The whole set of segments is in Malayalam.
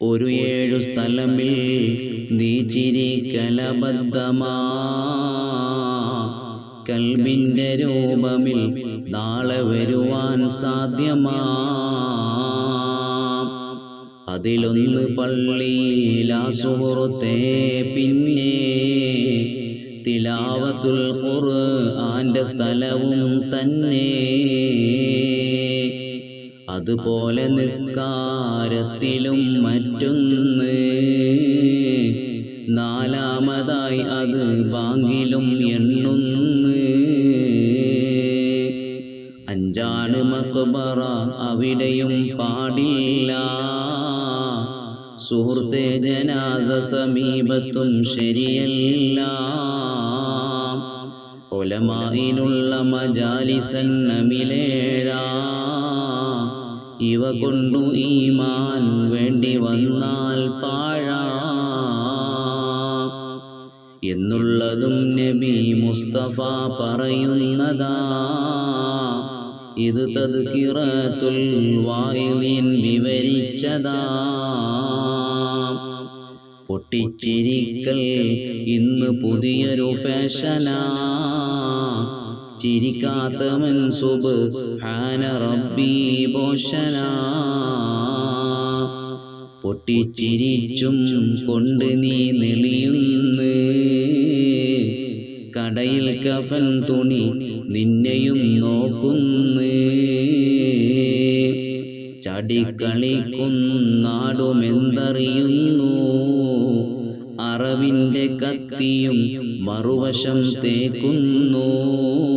ഒരു ഏഴു സ്ഥലമിൽ നീ ചിരിക്കലബദ്ധമാ കൽബിന്റെ രൂപമിൽ നാളെ വരുവാൻ സാധ്യമാ. അതിലൊന്ന് പള്ളിയിലാ സുഹൃത്തേ പിന്നെ തിലാവത്തുൽ ഖുർആന്റെ സ്ഥലവും തന്നെ. അതുപോലെ നിസ്കാരത്തിലും മറ്റൊന്ന്. നാലാമതായി അത് ബാങ്കിലും എണ്ണുന്ന്. അഞ്ചാണ് മക്ബറ അവിടെയും പാടില്ല. സുഹൃത്തെ ജനാസ സമീപത്തും ശരിയല്ല. ഒലമായിലുള്ള മജാലിസന്നമിലേഴാ ഇവ കൊണ്ടു ഈമാൻ വേണ്ടി വന്നാൽ പാഴാ. എന്നുള്ളതും നബി മുസ്തഫ പറയുന്നതാ. ഇത് തദ്കിറത്തുൽ വായിലിൻ വിവരിച്ചതാ. പൊട്ടിച്ചിരിക്കൽ ഇന്ന് പുതിയൊരു ഫാഷനാ. ചിരിക്കാത്ത മൻസുബ് ഹാന റബ്ബി പോഷന. പൊട്ടിച്ചിരിച്ചും കൊണ്ട് നീ നെളിയുന്ന്. കടയിൽ കഫൻ തുണി നിന്നെയും നോക്കുന്നു. ചടിക്കളിക്കുന്നാടുമെന്തറിയുന്നു? അറവിന്റെ കത്തിയും മറുവശം തേക്കുന്നു.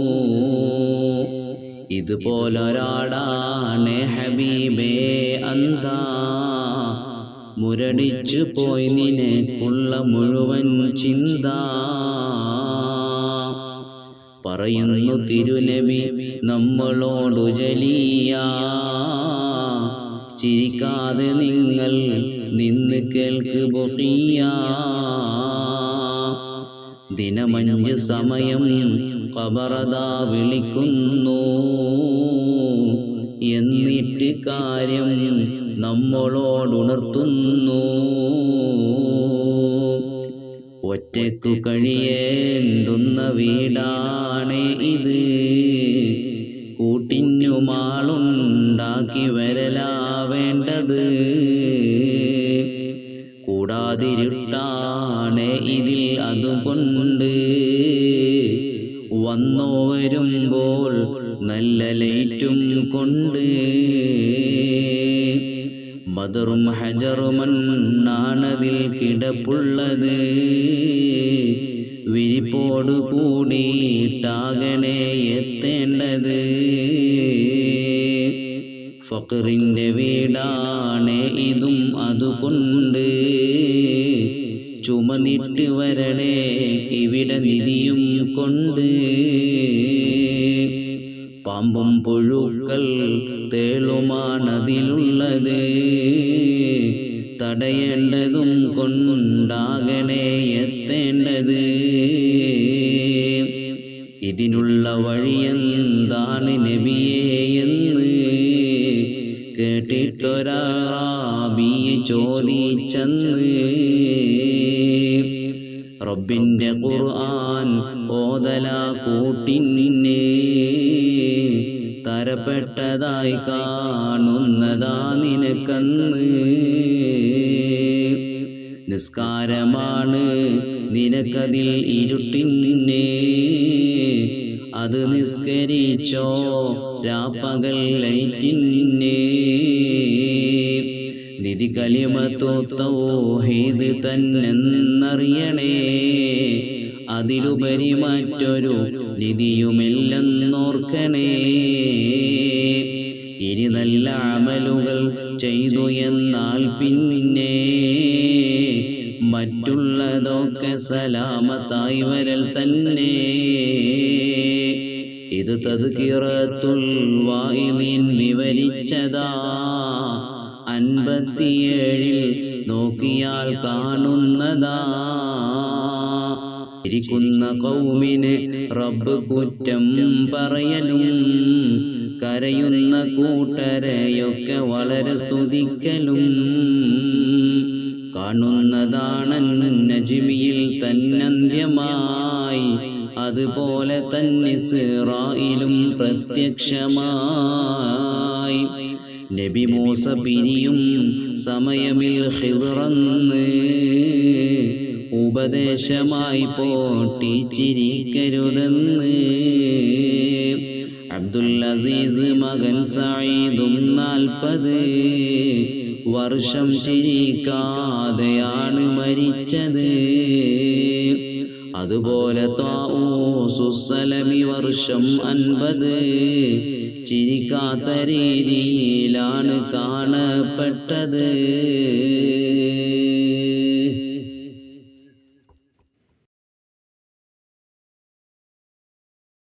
ഇതുപോലൊരാടാണ് ഹബീബേ അന്താ. മുരടിച്ചു പോയി നിനക്കുള്ള മുഴുവൻ ചിന്ത. പറയുന്നു തിരുനബി നമ്മളോടു ജലിയ. ചിരിക്കാതെ നിങ്ങൾ നിന്ന് കേൾക്ക് പൊക്കിയ ദിനമഞ്ച് സമയം കബറതാ വിളിക്കുന്നു. എന്നിട്ട് കാര്യം നമ്മളോടുണർത്തുന്നു. ഒറ്റയ്ക്കു കഴിയേണ്ടുന്ന വീടാണ് ഇത്. കൂട്ടിഞ്ഞുമാളുണ്ടാക്കി വരലാവേണ്ടത് കൂടാതിരുട്ടാണ് ഇതിൽ അതുകൊണ്ട്. വന്നോ വരുമ്പോൾ നല്ല ലൈറ്റും കൊണ്ട്. ബദറും ഹജറുമണ്ണാണതിൽ കിടപ്പുള്ളത്. വിരിപ്പോടു കൂടിയിട്ടാകണേ എത്തേണ്ടത്. ഫക്കറിന്റെ വീടാണ് ഇതും അതുകൊണ്ട്. ചുമന്നിട്ട് വരണേ. ഇവിടെ നിധിയും കൊണ്ട് പാമ്പും പുഴുക്കൾ തേളുമാണതിലുള്ളത്. കേട്ടിട്ടൊരാബിയെ ചോദിച്ചെന്ന് റബ്ബിന്റെ ഖുർആൻ ഓതല കൂട്ടിന്നെ തരപ്പെട്ടതായി കാണുന്നതാ നിനക്കന്ന്. നിസ്കാരമാണ് നിനക്കതിൽ ഇരുട്ടിന്നെ അത് നിസ്കരിച്ചോ? രാപ്പകൽ ലൈറ്റിന്നെ നിധി കലിമത്തോത്തൗഹീദ് തന്നെന്നറിയണേ. അതിലുപരി മറ്റൊരു നിധിയുമില്ലെന്നോർക്കണേ. ഇനി നല്ല അമലുകൾ ചെയ്തു എന്നാൽ പിന്നെ മറ്റുള്ളതൊക്കെ സലാമത്തായി വരൽ തന്നെ. ഇത് തദ്കിറത്തുൽ വായിലിൻ വിവരിച്ചതാ. അൻപത്തിയേഴിൽ നോക്കിയാൽ കാണുന്നതാ. ഇരിക്കുന്ന കൗമിനെ റബ്ബ് കുറ്റം പറയലും കരയുന്ന കൂട്ടരെയൊക്കെ വളരെ സ്തുതിക്കലും. കാണുന്നതാണ് നജിമിയിൽ തന്നന്ത്യമായി. അതുപോലെ തന്നെ സിറായിലും പ്രത്യക്ഷമായി. നബി മൂസ പിരിയും സമയമിൽ ഹിറന്ന് ഉപദേശമായി പോട്ടിച്ചിരിക്കരുതെന്ന് അബ്ദുൽ അസീസ് മകൻ സഈദും നാൽപ്പത് വർഷം ചിരിക്കാതെയാണ് മരിച്ചത്. അതുപോലെ താഊസുസലമി വർഷം അൻപത് ചിരിക്കാത്ത രീതിയിലാണ് കാണപ്പെട്ടത്.